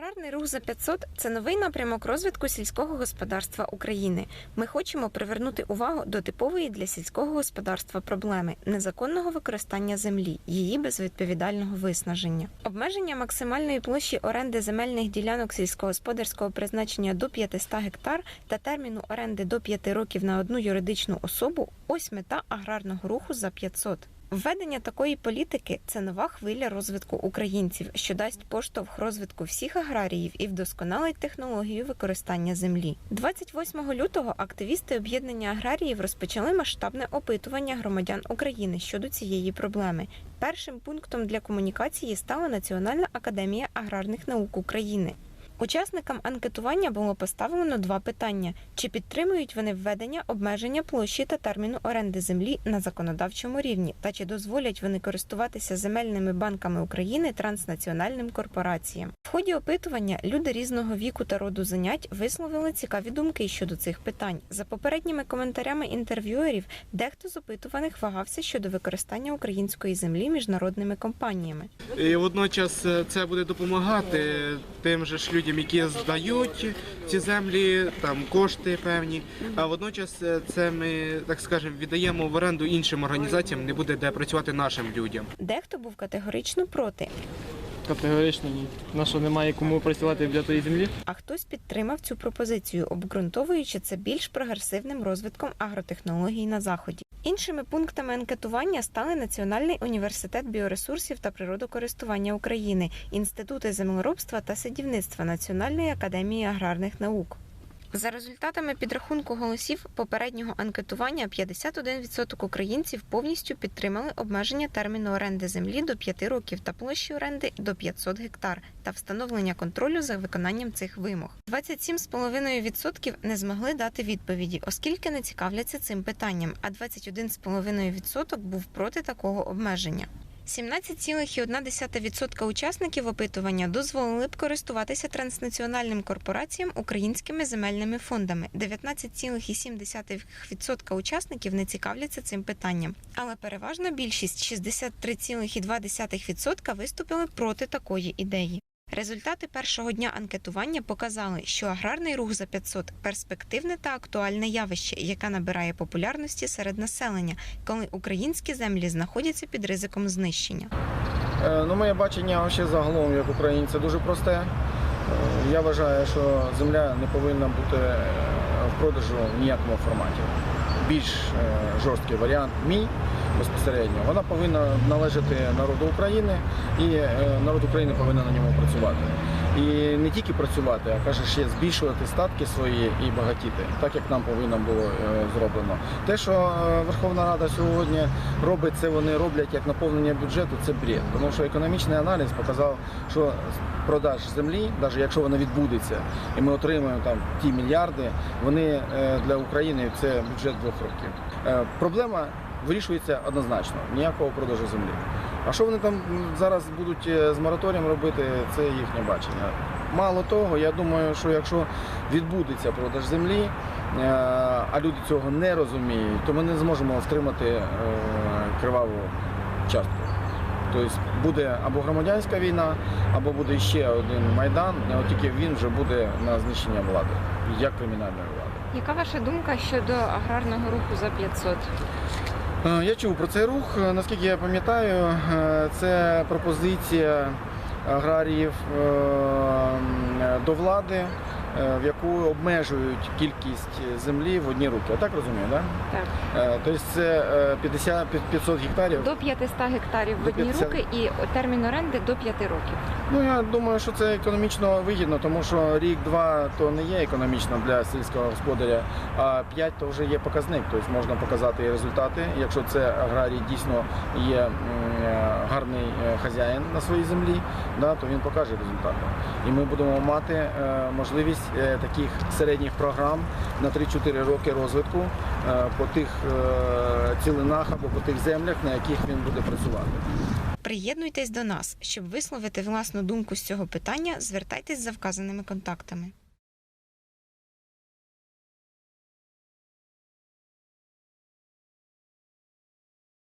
Аграрний рух за 500 – це новий напрямок розвитку сільського господарства України. Ми хочемо привернути увагу до типової для сільського господарства проблеми незаконного використання землі, її безвідповідального виснаження. Обмеження максимальної площі оренди земельних ділянок сільськогосподарського призначення до 500 гектар та терміну оренди до 5 років на одну юридичну особу – ось мета аграрного руху за 500. Введення такої політики це нова хвиля розвитку українців, що дасть поштовх розвитку всіх аграріїв і вдосконалить технологію використання землі. 28 лютого активісти об'єднання аграріїв розпочали масштабне опитування громадян України щодо цієї проблеми. Першим пунктом для комунікації стала Національна академія аграрних наук України. Учасникам анкетування було поставлено два питання: чи підтримують вони введення обмеження площі та терміну оренди землі на законодавчому рівні, та чи дозволять вони користуватися земельними банками України транснаціональним корпораціям. В ході опитування люди різного віку та роду занять висловили цікаві думки щодо цих питань. За попередніми коментарями інтерв'юерів, дехто з опитуваних вагався щодо використання української землі міжнародними компаніями. І водночас е, це буде допомагати тим же ж людям, які здають ці землі, там кошти певні. А водночас е, це ми так скажемо віддаємо в оренду іншим організаціям, не буде де працювати нашим людям. Дехто був категорично проти, Категорично ні. На що немає кому працювати для тої землі? а хтось підтримав цю пропозицію, обґрунтовуючи це більш прогресивним розвитком агротехнологій на заході. Іншими пунктами анкетування стали Національний університет біоресурсів та природокористування України, інститути землеробства та садівництва Національної академії аграрних наук. За результатами підрахунку голосів попереднього анкетування 51% українців повністю підтримали обмеження терміну оренди землі до 5 років та площі оренди до 500 гектар та встановлення контролю за виконанням цих вимог. 27,5% не змогли дати відповіді, оскільки не цікавляться цим питанням, а 21,5% був проти такого обмеження. 17,1% учасників опитування дозволили б користуватися транснаціональним корпораціям українськими земельними фондами. 19,7% учасників не цікавляться цим питанням. Але переважна більшість 63,2% виступили проти такої ідеї. Результати першого дня анкетування показали, що аграрний рух за 500 – перспективне та актуальне явище, яке набирає популярності серед населення, коли українські землі знаходяться під ризиком знищення. Е, Ну, моє бачення ще загалом як українця дуже просте. Е, Я вважаю, що земля не повинна бути е, в продажу в ніякому форматі. Більш жорсткий варіант мій безпосередньо. Вона повинна належати народу України і е, народ України повинен на ньому працювати. І не тільки працювати, а каже ще збільшувати статки свої і багатіти, так як нам повинно було е, зроблено. Те, що е, Верховна Рада сьогодні робить, це вони роблять як наповнення бюджету, це бред. Тому що економічний аналіз показав, що продаж землі, навіть якщо вона відбудеться, і ми отримаємо там ті мільярди, вони для України це бюджет двох років. Проблема вирішується однозначно, ніякого продажу землі. А що вони там зараз будуть е, з мораторієм робити, це їхнє бачення. Мало того, я думаю, що якщо відбудеться продаж землі, е, а люди цього не розуміють, то ми не зможемо втримати е, криваву частку. Тобто буде або громадянська війна, або буде ще один майдан, от тільки він вже буде на знищення влади, як кримінальної влади. Яка ваша думка щодо аграрного руху за 500? Е, Я чув про цей рух. Е, Наскільки я пам'ятаю, е, це пропозиція аграріїв до влади, в яку обмежують кількість землі в одні руки. Я так розумію, так? Так. Тобто це е, 50 500 гектарів. До 500 гектарів в одні 500. руки і термін оренди до 5 років. Ну я думаю, що це економічно вигідно, тому що рік-два то не є економічно для сільського господаря, а п'ять то вже є показник. Тобто можна показати і результати. Якщо це аграрій дійсно є е, гарний е, хазяїн на своїй землі, да, то він покаже результати. І ми будемо мати е, можливість е, таких середніх програм на 3-4 роки розвитку по тих цілинах або по тих землях, на яких він буде працювати. Приєднуйтесь до нас, щоб висловити власну думку з цього питання. Звертайтесь за вказаними контактами.